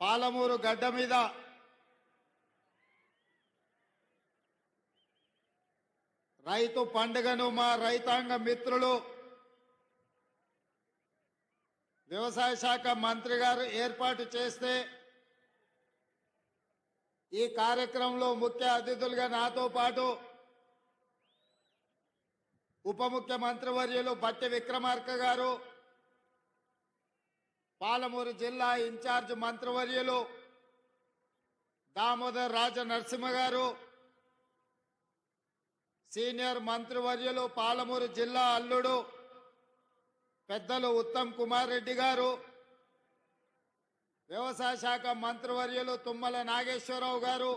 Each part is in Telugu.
పాలమూరు గడ్డ మీద రైతు పండుగను మా రైతాంగ మిత్రులు వ్యవసాయ శాఖ మంత్రి గారు ఏర్పాటు చేస్తే ఈ కార్యక్రమంలో ముఖ్య అతిథులుగా నాతో పాటు ఉప ముఖ్యమంత్రి వర్యులు బట్టి విక్రమార్క గారు పాలమూరు జిల్లా ఇన్ఛార్జ్ మంత్రివర్యులు దామోదర్ రాజ నరసింహ గారు సీనియర్ మంత్రివర్యులు పాలమూరు జిల్లా అల్లుడు పెద్దలు ఉత్తమ్ కుమార్ రెడ్డి గారు వ్యవసాయ శాఖ మంత్రివర్యులు తుమ్మల నాగేశ్వరరావు గారు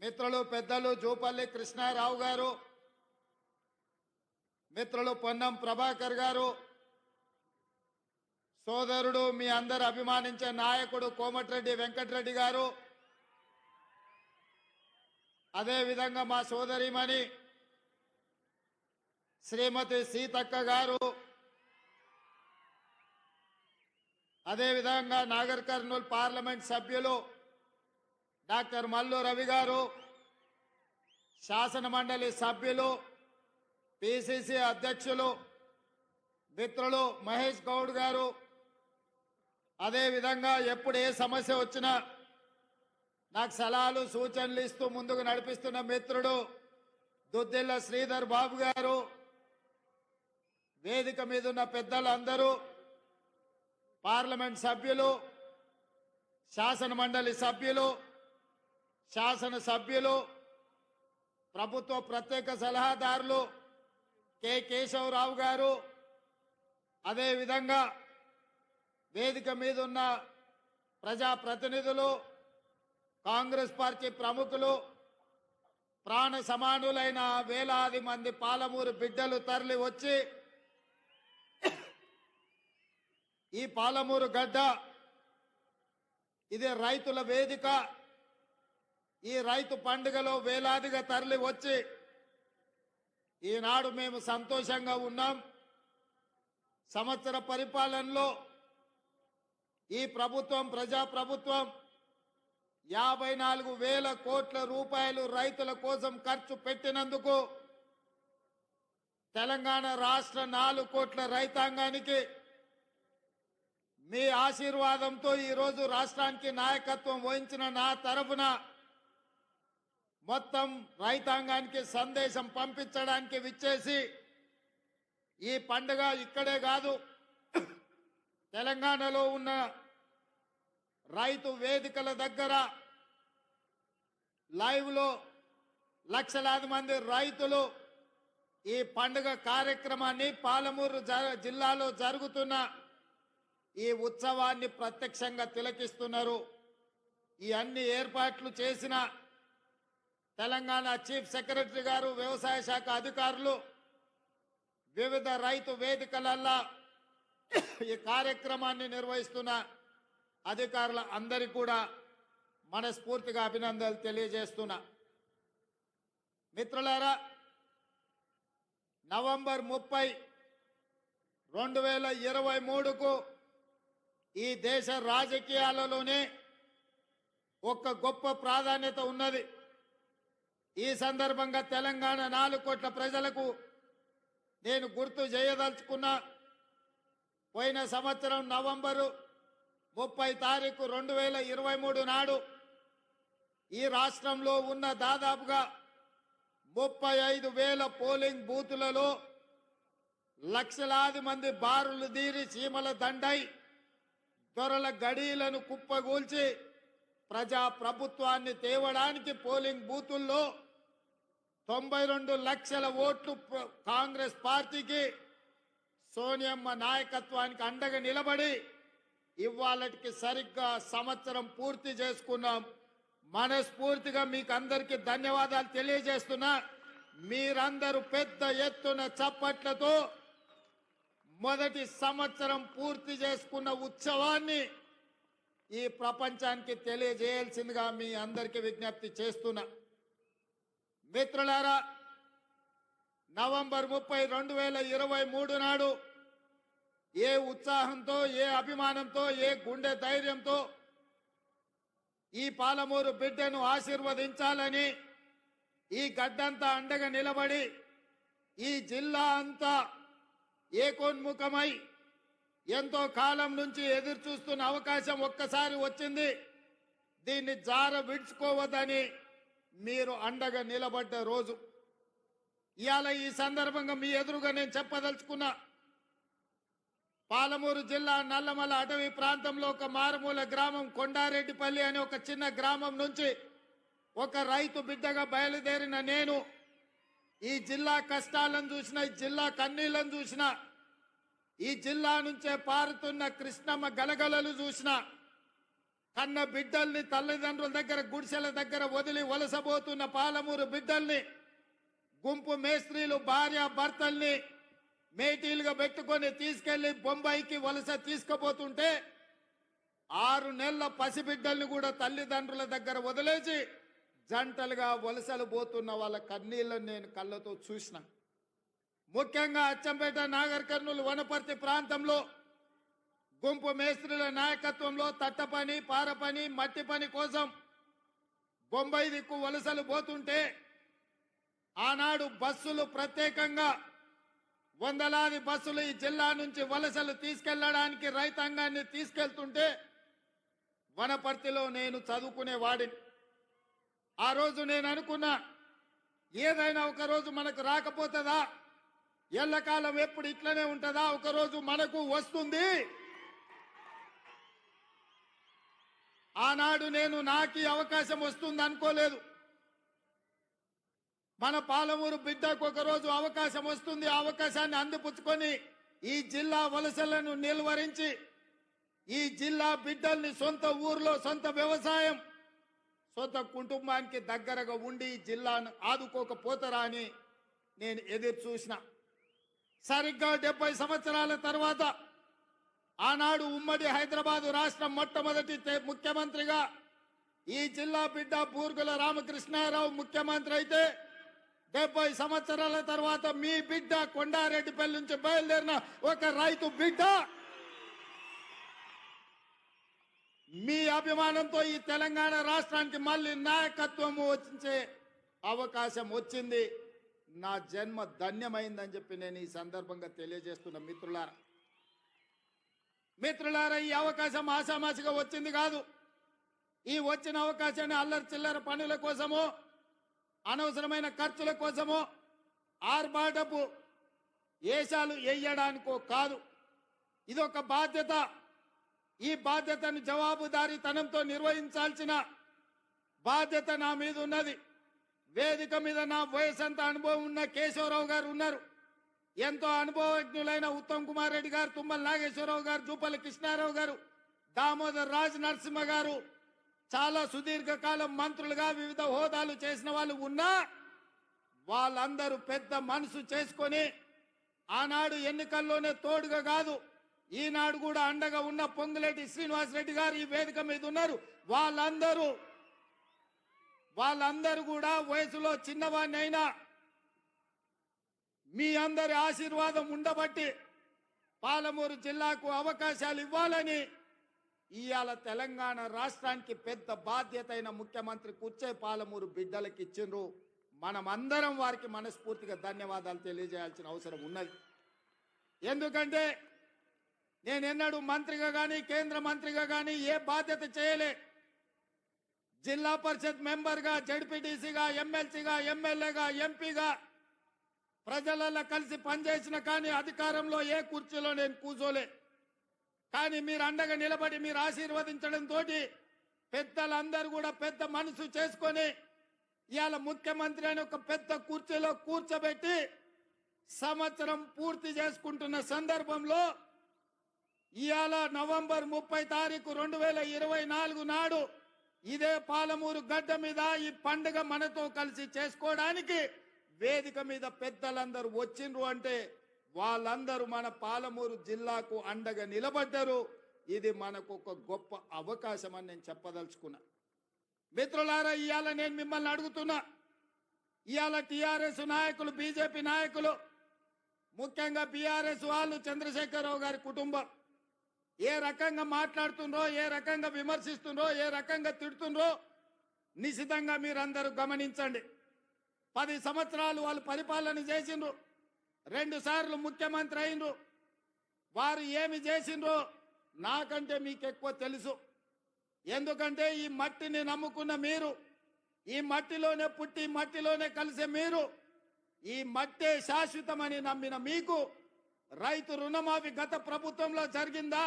మిత్రులు పెద్దలు జూపల్లి కృష్ణారావు గారు మిత్రులు పొన్నం ప్రభాకర్ గారు సోదరుడు మీ అందరు అభిమానించే నాయకుడు కోమటిరెడ్డి వెంకటరెడ్డి గారు. అదేవిధంగా మా సోదరిమణి శ్రీమతి సీతక్క గారు. అదేవిధంగా నాగర్ కర్నూలు పార్లమెంట్ సభ్యులు డాక్టర్ మల్లు రవి గారు శాసన మండలి సభ్యులు పిసిసి అధ్యక్షులు మిత్రులు మహేష్ గౌడ్ గారు అదేవిధంగా ఎప్పుడు ఏ సమస్య వచ్చినా నాకు సలహాలు సూచనలు ఇస్తూ ముందుకు నడిపిస్తున్న మిత్రుడు దుద్దిల్ల శ్రీధర్ బాబు గారు వేదిక మీద ఉన్న పెద్దలందరూ పార్లమెంట్ సభ్యులు శాసన మండలి సభ్యులు శాసన సభ్యులు ప్రభుత్వ ప్రత్యేక సలహాదారులు కె. కేశవరావు గారు. అదేవిధంగా వేదిక మీద ఉన్న ప్రజాప్రతినిధులు కాంగ్రెస్ పార్టీ ప్రముఖులు ప్రాణ సమానులైన వేలాది మంది పాలమూరు బిడ్డలు తరలి వచ్చి ఈ పాలమూరు గడ్డ ఇది రైతుల వేదిక ఈ రైతు పండుగలో వేలాదిగా తరలి వచ్చి ఈనాడు మేము సంతోషంగా ఉన్నాం. సంవత్సర పరిపాలనలో ఈ ప్రభుత్వం ప్రజా ప్రభుత్వం యాభై నాలుగు వేల కోట్ల రూపాయలు రైతుల కోసం ఖర్చు పెట్టినందుకు తెలంగాణ రాష్ట్ర నాలుగు కోట్ల రైతాంగానికి మీ ఆశీర్వాదంతో ఈరోజు రాష్ట్రానికి నాయకత్వం వహించిన నా తరఫున మొత్తం రైతాంగానికి సందేశం పంపించడానికి విచ్చేసి ఈ పండుగ ఇక్కడే కాదు తెలంగాణలో ఉన్న రైతు వేదికల దగ్గర లైవ్లో లక్షలాది మంది రైతులు ఈ పండుగ కార్యక్రమాన్ని పాలమూరు జ- జిల్లాలో జరుగుతున్న ఈ ఉత్సవాన్ని ప్రత్యక్షంగా తిలకిస్తున్నారు. ఈ అన్ని ఏర్పాట్లు చేసిన తెలంగాణ చీఫ్ సెక్రటరీ గారు వ్యవసాయ శాఖ అధికారులు వివిధ రైతు వేదికలల్లా ఈ కార్యక్రమాన్ని నిర్వహిస్తున్న అధికారుల అందరికీ కూడా మనస్ఫూర్తిగా అభినందనలు తెలియజేస్తున్నా. మిత్రులారా నవంబర్ ముప్పై రెండు వేల ఇరవై మూడుకు ఈ దేశ రాజకీయాలలోనే ఒక గొప్ప ప్రాధాన్యత ఉన్నది. ఈ సందర్భంగా తెలంగాణ నాలుగు కోట్ల ప్రజలకు నేను గుర్తు చేయదలుచుకున్నా పోయిన సంవత్సరం నవంబరు ముప్పై తారీఖు రెండు వేల ఇరవై మూడు నాడు ఈ రాష్ట్రంలో ఉన్న దాదాపుగా ముప్పై ఐదు వేల పోలింగ్ బూతులలో లక్షలాది మంది బారులు దీరి సీమల దండై దొరల గడీలను కుప్పగూల్చి ప్రజా ప్రభుత్వాన్ని తేవడానికి పోలింగ్ బూతుల్లో తొంభై రెండు లక్షల ఓట్లు కాంగ్రెస్ పార్టీకి సోనియమ్మ నాయకత్వానికి అండగా నిలబడి ఇవాళకి సరిగ్గా సంవత్సరం పూర్తి చేసుకున్నాం. మనస్ఫూర్తిగా మీకు అందరికీ ధన్యవాదాలు తెలియజేస్తున్నా. మీరందరూ పెద్ద ఎత్తున చప్పట్లతో మొదటి సంవత్సరం పూర్తి చేసుకున్న ఉత్సవాన్ని ఈ ప్రపంచానికి తెలియజేయాల్సిందిగా మీ అందరికీ విజ్ఞప్తి చేస్తున్నా. మిత్రులారా నవంబర్ ముప్పై రెండు వేల ఇరవై మూడు నాడు ఏ ఉత్సాహంతో ఏ అభిమానంతో ఏ గుండె ధైర్యంతో ఈ పాలమూరు బిడ్డను ఆశీర్వదించాలని ఈ గడ్డంతా అండగా నిలబడి ఈ జిల్లా అంతా ఏకోన్ముఖమై ఎంతో కాలం నుంచి ఎదురు చూస్తున్న అవకాశం ఒక్కసారి వచ్చింది. దీన్ని జార విడుచుకోవద్దని మీరు అండగా నిలబడ్డ రోజు. ఇవాళ ఈ సందర్భంగా మీ ఎదురుగా నేను చెప్పదలుచుకున్నా పాలమూరు జిల్లా నల్లమల అటవీ ప్రాంతంలో ఒక మారుమూల గ్రామం కొండారెడ్డిపల్లి అనే ఒక చిన్న గ్రామం నుంచి ఒక రైతు బిడ్డగా బయలుదేరిన నేను ఈ జిల్లా కష్టాలను చూసిన ఈ జిల్లా కన్నీళ్ళను చూసిన ఈ జిల్లా నుంచే పారుతున్న కృష్ణమ్మ గలగలలు చూసిన కన్న బిడ్డల్ని తల్లిదండ్రుల దగ్గర గుడిసెల దగ్గర వదిలి వలసబోతున్న పాలమూరు బిడ్డల్ని గుంపు మేస్త్రీలు భార్య భర్తల్ని మేటీలుగా పెట్టుకొని తీసుకెళ్ళి బొంబాయికి వలస తీసుకుపోతుంటే ఆరు నెలల పసిబిడ్డల్ని కూడా తల్లిదండ్రుల దగ్గర వదిలేసి జంటలుగా వలసలు పోతున్న వాళ్ళ కన్నీళ్ళని నేను కళ్ళతో చూసిన. ముఖ్యంగా అచ్చంపేట నాగర్ కర్నూలు వనపర్తి ప్రాంతంలో గుంపు మేస్త్రుల నాయకత్వంలో తట్టపని పారపని మట్టి పని కోసం బొంబాయి దిక్కు వలసలు పోతుంటే ఆనాడు బస్సులు ప్రత్యేకంగా వందలాది బస్సులు ఈ జిల్లా నుంచి వలసలు తీసుకెళ్ళడానికి రైతాంగాన్ని తీసుకెళ్తుంటే వనపర్తిలో నేను చదువుకునే వాడిని. ఆ రోజు నేను అనుకున్నా ఏదైనా ఒక రోజు మనకు రాకపోతుందా? ఎల్లకాలం ఎప్పుడు ఇట్లనే ఉంటుందా? ఒకరోజు మనకు వస్తుంది. ఆనాడు నేను నాకు ఈ అవకాశం వస్తుంది అనుకోలేదు మన పాలమూరు బిడ్డకు ఒక రోజు అవకాశం వస్తుంది. ఆ అవకాశాన్ని అందిపుచ్చుకొని ఈ జిల్లా వలసలను నిలువరించి ఈ జిల్లా బిడ్డల్ని సొంత ఊర్లో సొంత వ్యవసాయం సొంత కుటుంబానికి దగ్గరగా ఉండి ఈ జిల్లాను ఆదుకోకపోతారా అని నేను ఎదురు చూసిన. సరిగ్గా డెబ్బై సంవత్సరాల తర్వాత ఆనాడు ఉమ్మడి హైదరాబాదు రాష్ట్రం మొట్టమొదటి ముఖ్యమంత్రిగా ఈ జిల్లా బిడ్డ బూర్గుల రామకృష్ణారావు ముఖ్యమంత్రి అయితే డెబ్బై సంవత్సరాల తర్వాత మీ బిడ్డ కొండారెడ్డిపల్లి నుంచి బయలుదేరిన ఒక రైతు బిడ్డ. మీ అభిమానంతో ఈ తెలంగాణ రాష్ట్రానికి మళ్ళీ నాయకత్వము వచ్చే అవకాశం వచ్చింది. నా జన్మ ధన్యమైందని చెప్పి నేను ఈ సందర్భంగా తెలియజేస్తున్న మిత్రులారా. మిత్రులారా ఈ అవకాశం ఆశామాసిగా వచ్చింది కాదు. ఈ వచ్చిన అవకాశాన్ని అల్లరి చిల్లర పనుల కోసము అనవసరమైన ఖర్చుల కోసమో ఆర్భాటపు ఏషాలు వేయడానికో కాదు. ఇదొక బాధ్యత. ఈ బాధ్యతను జవాబుదారీతనంతో నిర్వహించాల్సిన బాధ్యత నా మీద ఉన్నది వేదిక మీద నా వయసంత అనుభవం ఉన్న కేశవరావు గారు ఉన్నారు. ఎంతో అనుభవజ్ఞులైన ఉత్తమ్ కుమార్ రెడ్డి గారు తుమ్మల నాగేశ్వరరావు గారు జూపల్లి కృష్ణారావు గారు దామోదర్ రాజ్ నరసింహ గారు చాలా సుదీర్ఘకాలం మంత్రులుగా వివిధ హోదాలు చేసిన వాళ్ళు ఉన్నా వాళ్ళందరూ పెద్ద మనసు చేసుకొని ఆనాడు ఎన్నికల్లోనే తోడుగా కాదు ఈనాడు కూడా అండగా ఉన్న పొంగులేటి శ్రీనివాస్ రెడ్డి గారు ఈ వేదిక మీద ఉన్నారు. వాళ్ళందరూ వాళ్ళందరూ కూడా వయసులో చిన్నవాణ్ణైనా మీ అందరి ఆశీర్వాదం ఉండబట్టి పాలమూరు జిల్లాకు అవకాశాలు ఇవ్వాలని ఇవాళ తెలంగాణ రాష్ట్రానికి పెద్ద బాధ్యత అయిన ముఖ్యమంత్రి కూర్చే పాలమూరు బిడ్డలకు ఇచ్చిండ్రు. మనమందరం వారికి మనస్ఫూర్తిగా ధన్యవాదాలు తెలియజేయాల్సిన అవసరం ఉన్నది. ఎందుకంటే నేను ఎన్నడూ మంత్రిగా కానీ కేంద్ర మంత్రిగా కానీ ఏ బాధ్యత చేయలే. జిల్లా పరిషత్ మెంబర్గా జడ్పీటీసీగా ఎమ్మెల్సీగా ఎమ్మెల్యేగా ఎంపీగా ప్రజలలో కలిసి పనిచేసిన కానీ అధికారంలో ఏ కుర్చీలో నేను కూర్చోలే కానీ మీరు అండగా నిలబడి మీరు ఆశీర్వదించడం తోటి పెద్దలందరూ కూడా పెద్ద మనసు చేసుకొని ఇవాళ ముఖ్యమంత్రి అని ఒక పెద్ద కుర్చీలో కూర్చోబెట్టి సంవత్సరం పూర్తి చేసుకుంటున్న సందర్భంలో ఇవాళ నవంబర్ ముప్పై తారీఖు రెండు వేల ఇరవై నాలుగు నాడు ఇదే పాలమూరు గడ్డ మీద ఈ పండుగ మనతో కలిసి చేసుకోవడానికి వేదిక మీద పెద్దలందరూ వచ్చిండ్రు అంటే వాళ్ళందరూ మన పాలమూరు జిల్లాకు అండగా నిలబడ్డారు. ఇది మనకు ఒక గొప్ప అవకాశం అని నేను చెప్పదలుచుకున్నా. మిత్రులారా ఇవాళ నేను మిమ్మల్ని అడుగుతున్నా. ఇవాళ టీఆర్ఎస్ నాయకులు బీజేపీ నాయకులు ముఖ్యంగా బీఆర్ఎస్ వాళ్ళు చంద్రశేఖరరావు గారి కుటుంబం ఏ రకంగా మాట్లాడుతుండ్రో ఏ రకంగా విమర్శిస్తుండ్రో ఏ రకంగా తిడుతుండ్రో నిశితంగా మీరందరూ గమనించండి. పది సంవత్సరాలు వాళ్ళు పరిపాలన చేసిండ్రు. రెండు సార్లు ముఖ్యమంత్రి అయినరు వారు ఏమి చేసిండ్రో నాకంటే మీకు ఎక్కువ తెలుసు. ఎందుకంటే ఈ మట్టిని నమ్ముకున్న మీరు ఈ మట్టిలోనే పుట్టి మట్టిలోనే కలిసే మీరు ఈ మట్టే శాశ్వతమని నమ్మిన మీకు రైతు రుణమాఫీ గత ప్రభుత్వంలో జరిగిందా?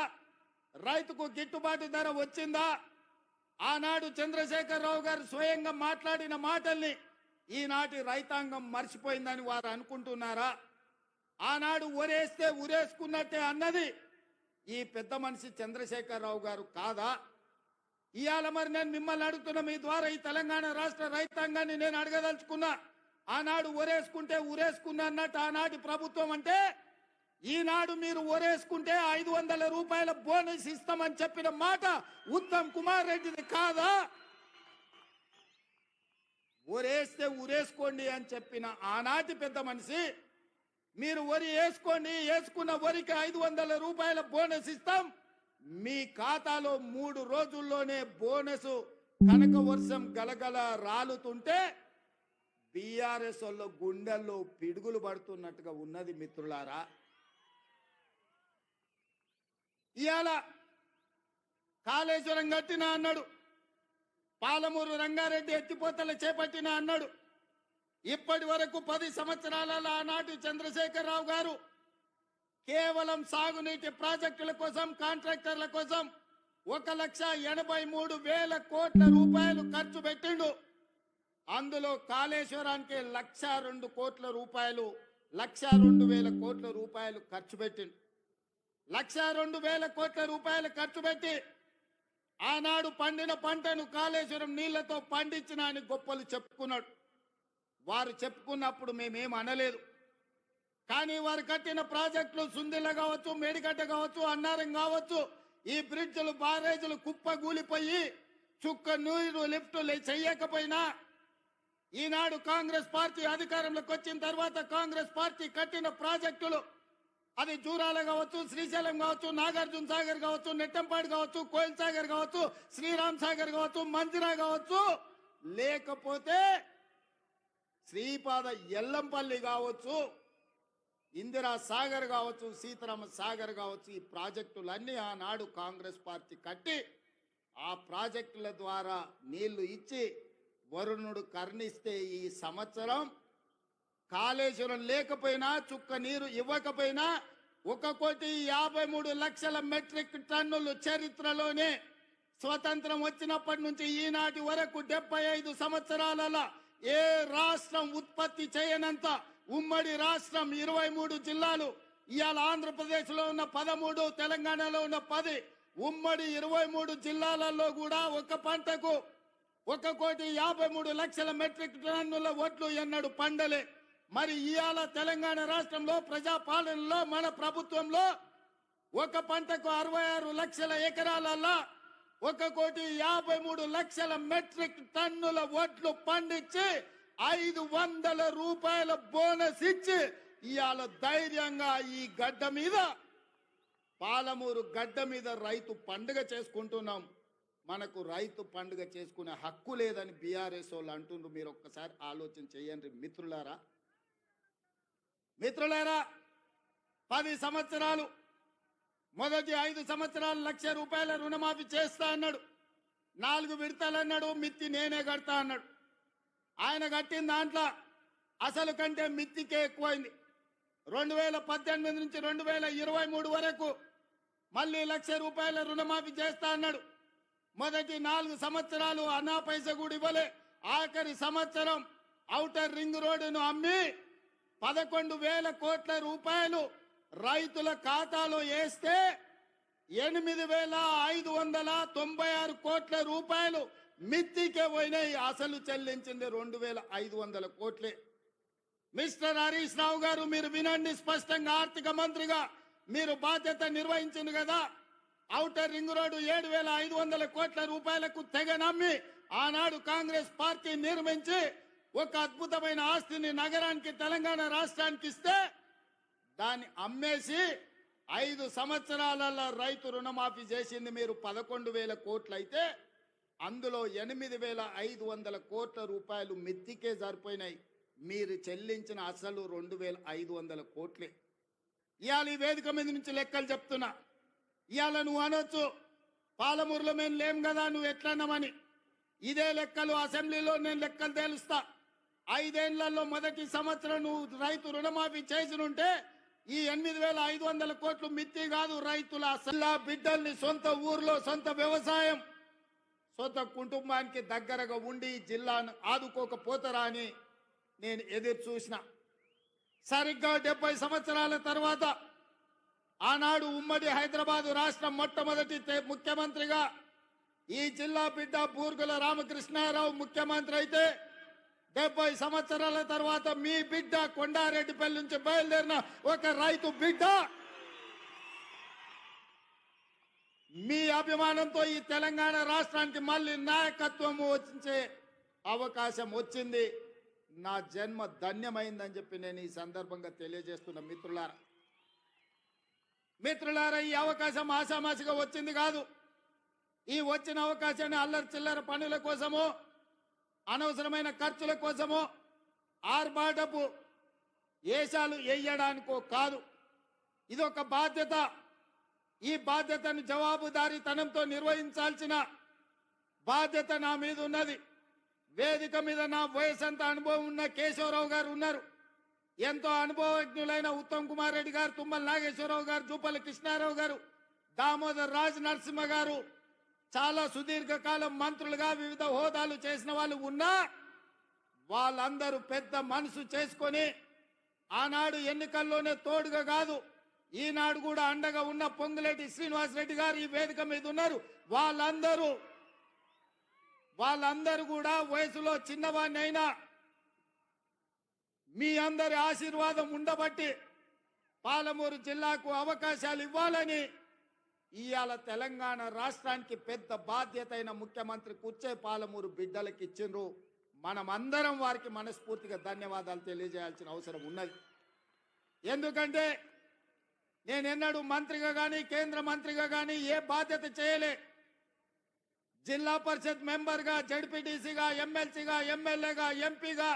రైతుకు గిట్టుబాటు ధర వచ్చిందా? ఆనాడు చంద్రశేఖరరావు గారు స్వయంగా మాట్లాడిన మాటల్ని ఈనాటి రైతాంగం మర్చిపోయిందని వారు అనుకుంటున్నారా? ఆనాడు ఉరేస్తే ఉరేసుకున్నట్టే అన్నది ఈ పెద్ద మనిషి చంద్రశేఖరరావు గారు కాదా? ఇవాళ మరి నేను మిమ్మల్ని అడుగుతున్న మీ ద్వారా ఈ తెలంగాణ రాష్ట్ర రైతాంగాన్ని నేను అడగదలుచుకున్నా. ఆనాడు ఒరేసుకుంటే ఉరేసుకున్నా అన్నట్టు ఆనాటి ప్రభుత్వం అంటే ఈనాడు మీరు ఒరేసుకుంటే ఐదు వందల రూపాయల బోనస్ ఇస్తామని చెప్పిన మాట ఉత్తమ్ కుమార్ రెడ్డిది కాదా? ఊరేస్తే ఊరేసుకోండి అని చెప్పిన ఆనాటి పెద్ద మనిషి మీరు వరి వేసుకోండి వేసుకున్న వరికి ఐదు వందల రూపాయల బోనస్ ఇస్తాం. మీ ఖాతాలో మూడు రోజుల్లోనే బోనస్ కనక వర్షం గలగల రాలుతుంటే బీఆర్ఎస్ వాళ్ళ గుండెల్లో పిడుగులు పడుతున్నట్టుగా ఉన్నది మిత్రులారా. ఇవాళ కాళేశ్వరం కట్టినా అన్నాడు పాలమూరు రంగారెడ్డి ఎత్తిపోతలు చేపట్టిన అన్నాడు ఇప్పటి వరకు పది సంవత్సరాల ఆనాటి చంద్రశేఖరరావు గారు కేవలం సాగునీటి ప్రాజెక్టుల కోసం కాంట్రాక్టర్ల కోసం ఒక లక్ష ఎనభై మూడు వేల కోట్ల రూపాయలు ఖర్చు పెట్టిండు. అందులో కాళేశ్వరానికి లక్ష రెండు కోట్ల రూపాయలు లక్ష రెండు వేల కోట్ల రూపాయలు ఖర్చు పెట్టిండు. లక్ష రెండు వేల కోట్ల రూపాయలు ఖర్చు పెట్టి ఆనాడు పండిన పంటను కాళేశ్వరం నీళ్ళతో పండించిన అని గొప్పలు చెప్పుకున్నాడు. వారు చెప్పుకున్నప్పుడు మేమేం అనలేదు. కానీ వారు కట్టిన ప్రాజెక్టులు సుందిల్ల కావచ్చు మేడిగడ్డ కావచ్చు అన్నారం కావచ్చు ఈ బ్రిడ్జ్లు బారేజులు కుప్ప కూలిపోయి చుక్క నీరు లిఫ్ట్ చెయ్యకపోయినా ఈనాడు కాంగ్రెస్ పార్టీ అధికారంలోకి వచ్చిన తర్వాత కాంగ్రెస్ పార్టీ కట్టిన ప్రాజెక్టులు అది జూరాల కావచ్చు శ్రీశైలం కావచ్చు నాగార్జున సాగర్ కావచ్చు నెట్టంపాడు కావచ్చు కోయిల్ సాగర్ కావచ్చు శ్రీరామ్ సాగర్ కావచ్చు మంజిరా కావచ్చు లేకపోతే శ్రీపాద ఎల్లంపల్లి కావచ్చు ఇందిరా సాగర్ కావచ్చు సీతారామ సాగర్ కావచ్చు ఈ ప్రాజెక్టులన్నీ ఆనాడు కాంగ్రెస్ పార్టీ కట్టి ఆ ప్రాజెక్టుల ద్వారా నీళ్ళు ఇచ్చి వరుణుడు కర్ణిస్తే ఈ సంవత్సరం కాళేశ్వరం లేకపోయినా చుక్క నీరు ఇవ్వకపోయినా ఒక కోటి యాభై మూడు లక్షల మెట్రిక్ టన్నులు చరిత్రలోనే స్వతంత్రం వచ్చినప్పటి నుంచి ఈనాటి వరకు డెబ్బై ఐదు సంవత్సరాలలో ఏ రాష్ట్రం ఉత్పత్తి చేయనంత ఉమ్మడి రాష్ట్రం ఇరవై మూడు జిల్లాలు ఇవాళ ఆంధ్రప్రదేశ్లో ఉన్న పదమూడు తెలంగాణలో ఉన్న పది ఉమ్మడి ఇరవై మూడు జిల్లాలలో కూడా ఒక పంటకు ఒక కోటి యాభై మూడు లక్షల మెట్రిక్ టన్నుల ఓట్లు ఎన్నడు పండలే. మరి ఇవాళ తెలంగాణ రాష్ట్రంలో ప్రజాపాలనలో మన ప్రభుత్వంలో ఒక పంటకు అరవై ఆరు లక్షల ఎకరాలలో ఒక కోటి యాభై మూడు లక్షల మెట్రిక్ టన్నుల వడ్లు పండించి ఐదు వందల రూపాయల బోనస్ ఇచ్చి ఇవాళ ధైర్యంగా ఈ గడ్డ మీద పాలమూరు గడ్డ మీద రైతు పండుగ చేసుకుంటున్నాం. మనకు రైతు పండుగ చేసుకునే హక్కు లేదని బీఆర్ఎస్ వాళ్ళు అంటుండ్రు. మీరు ఒక్కసారి ఆలోచన చేయండి మిత్రులారా. మిత్రులారా పది సంవత్సరాలు మొదటి ఐదు సంవత్సరాలు లక్ష రూపాయల రుణమాఫీ చేస్తా అన్నాడు. నాలుగు విడతలన్నాడు మిత్తి నేనే కడతా అన్నాడు. ఆయన కట్టిన దాంట్లో అసలు కంటే మిత్తికే ఎక్కువైంది. రెండు వేల పద్దెనిమిది నుంచి రెండు వేల ఇరవై మూడు వరకు మళ్ళీ లక్ష రూపాయల రుణమాఫీ చేస్తా అన్నాడు. మొదటి నాలుగు సంవత్సరాలు అన్నా పైస కూడా ఇవ్వలే. ఆఖరి సంవత్సరం ఔటర్ రింగ్ రోడ్డును అమ్మి పదకొండు వేల కోట్ల రూపాయలు రైతుల ఖాతాలో వేస్తే ఎనిమిది వేల ఐదు వందల తొంభై ఆరు కోట్ల రూపాయలు మిత్తికే పోయినాయి. అసలు చెల్లించింది రెండు వేల ఐదు వందల కోట్లే. మిస్టర్ హరీష్ రావు గారు మీరు వినండి స్పష్టంగా ఆర్థిక మంత్రిగా మీరు బాధ్యత నిర్వహించింది కదా. ఔటర్ రింగ్ రోడ్డు ఏడు వేల ఐదు వందల కోట్ల రూపాయలకు తెగ నమ్మి ఆనాడు కాంగ్రెస్ పార్టీ నిర్మించి ఒక అద్భుతమైన ఆస్తిని నగరానికి తెలంగాణ రాష్ట్రానికి ఇస్తే దాన్ని అమ్మేసి ఐదు సంవత్సరాలలో రైతు రుణమాఫీ చేసింది మీరు పదకొండు వేల కోట్లు అయితే అందులో ఎనిమిది వేల ఐదు వందల కోట్ల రూపాయలు మెత్తికే సరిపోయినాయి. మీరు చెల్లించిన అసలు రెండు వేల ఐదు వందల కోట్లే. ఇవాళ ఈ వేదిక మీద నుంచి లెక్కలు చెప్తున్నా. ఇవాళ నువ్వు అనొచ్చు పాలమూరులో మేము లేం కదా నువ్వు ఎట్లన్నామని ఇదే లెక్కలు అసెంబ్లీలో నేను లెక్కలు తేలుస్తా. ఐదేళ్ళలో మొదటి సంవత్సరం నువ్వు రైతు రుణమాఫీ చేసినుంటే ఈ ఎనిమిది వేల ఐదు వందల కోట్లు మిత్తి కాదు రైతుల అసలు బిడ్డల్ని సొంత ఊర్లో సొంత వ్యవసాయం సొంత కుటుంబానికి దగ్గరగా ఉండి జిల్లాను ఆదుకోకపోతారా అని నేను ఎదురు చూసిన. సరిగ్గా డెబ్బై సంవత్సరాల తర్వాత ఆనాడు ఉమ్మడి హైదరాబాదు రాష్ట్రం మొట్టమొదటి ముఖ్యమంత్రిగా ఈ జిల్లా బిడ్డ బూర్గుల రామకృష్ణారావు ముఖ్యమంత్రి అయితే డెబ్బై సంవత్సరాల తర్వాత మీ బిడ్డ కొండారెడ్డిపల్లి నుంచి బయలుదేరిన ఒక రైతు బిడ్డ. మీ అభిమానంతో ఈ తెలంగాణ రాష్ట్రానికి మళ్ళీ నాయకత్వం వచ్చే అవకాశం వచ్చింది. నా జన్మ ధన్యమైందని చెప్పి నేను ఈ సందర్భంగా తెలియజేస్తున్న మిత్రులారా. మిత్రులారా ఈ అవకాశం ఆశామాసిగా వచ్చింది కాదు. ఈ వచ్చిన అవకాశాన్ని అల్లరి చిల్లర పనుల కోసమో అనవసరమైన ఖర్చుల కోసమో ఆర్భాటపు ఏషాలు వేయడానికో కాదు. ఇదొక బాధ్యత. ఈ బాధ్యతను జవాబుదారీతనంతో నిర్వహించాల్సిన బాధ్యత నా మీద ఉన్నది వేదిక మీద నా వయసంత అనుభవం ఉన్న కేశవరావు గారు ఉన్నారు. ఎంతో అనుభవజ్ఞులైన ఉత్తమ్ కుమార్ రెడ్డి గారు తుమ్మల నాగేశ్వరరావు గారు జూపల్లి కృష్ణారావు గారు దామోదర్ రాజ్ నరసింహ గారు చాలా సుదీర్ఘకాలం మంత్రులుగా వివిధ హోదాలు చేసిన వాళ్ళు ఉన్నా వాళ్ళందరూ పెద్ద మనసు చేసుకొని ఆనాడు ఎన్నికల్లోనే తోడుగా కాదు ఈనాడు కూడా అండగా ఉన్న పొంగులేటి శ్రీనివాస్ రెడ్డి గారు ఈ వేదిక మీద ఉన్నారు. వాళ్ళందరూ వాళ్ళందరూ కూడా వయసులో చిన్నవాడిని అయినా మీ అందరి ఆశీర్వాదం ఉండబట్టి పాలమూరు జిల్లాకు అవకాశాలు ఇవ్వాలని ఇవాళ తెలంగాణ రాష్ట్రానికి పెద్ద బాధ్యత అయిన ముఖ్యమంత్రి కుర్చే పాలమూరు బిడ్డలకు ఇచ్చిండ్రు. మనమందరం వారికి మనస్ఫూర్తిగా ధన్యవాదాలు తెలియజేయాల్సిన అవసరం ఉన్నది. ఎందుకంటే నేను ఎన్నడూ మంత్రిగా కానీ కేంద్ర మంత్రిగా కానీ ఏ బాధ్యత చేయలే. జిల్లా పరిషత్ మెంబర్గా జడ్పీటీసీగా ఎమ్మెల్సీగా ఎమ్మెల్యేగా ఎంపీగా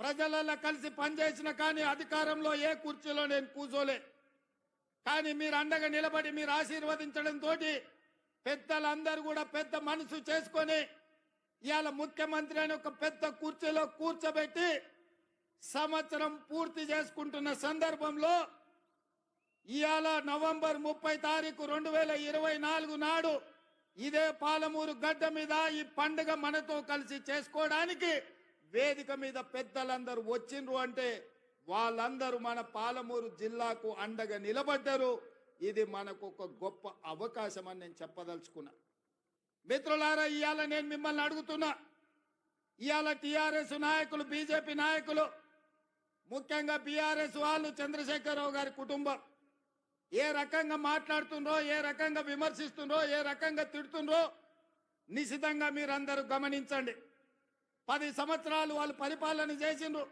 ప్రజలలో కలిసి పనిచేసిన కానీ అధికారంలో ఏ కుర్చీలో నేను కూర్చోలే కానీ మీరు అండగా నిలబడి మీరు ఆశీర్వదించడం తోటి పెద్దలందరూ కూడా పెద్ద మనసు చేసుకొని ఇవాళ ముఖ్యమంత్రి అని ఒక పెద్ద కుర్చీలో కూర్చోబెట్టి సంవత్సరం పూర్తి చేసుకుంటున్న సందర్భంలో ఇవాళ నవంబర్ ముప్పై తారీఖు రెండు వేల ఇరవై నాలుగు నాడు ఇదే పాలమూరు గడ్డ మీద ఈ పండుగ మనతో కలిసి చేసుకోవడానికి వేదిక మీద పెద్దలందరూ వచ్చిండ్రు అంటే వాళ్ళందరూ మన పాలమూరు జిల్లాకు అండగా నిలబడ్డారు. ఇది మనకు ఒక గొప్ప అవకాశం అని నేను చెప్పదలుచుకున్నా. మిత్రులారా ఇవాళ నేను మిమ్మల్ని అడుగుతున్నా. ఇవాళ టీఆర్ఎస్ నాయకులు బీజేపీ నాయకులు ముఖ్యంగా బీఆర్ఎస్ వాళ్ళు చంద్రశేఖరరావు గారి కుటుంబం ఏ రకంగా మాట్లాడుతుండ్రో ఏ రకంగా విమర్శిస్తుండ్రో ఏ రకంగా తిడుతుండ్రో నిశితంగా మీరందరూ గమనించండి. పది సంవత్సరాలు వాళ్ళు పరిపాలన చేసిండ్రు.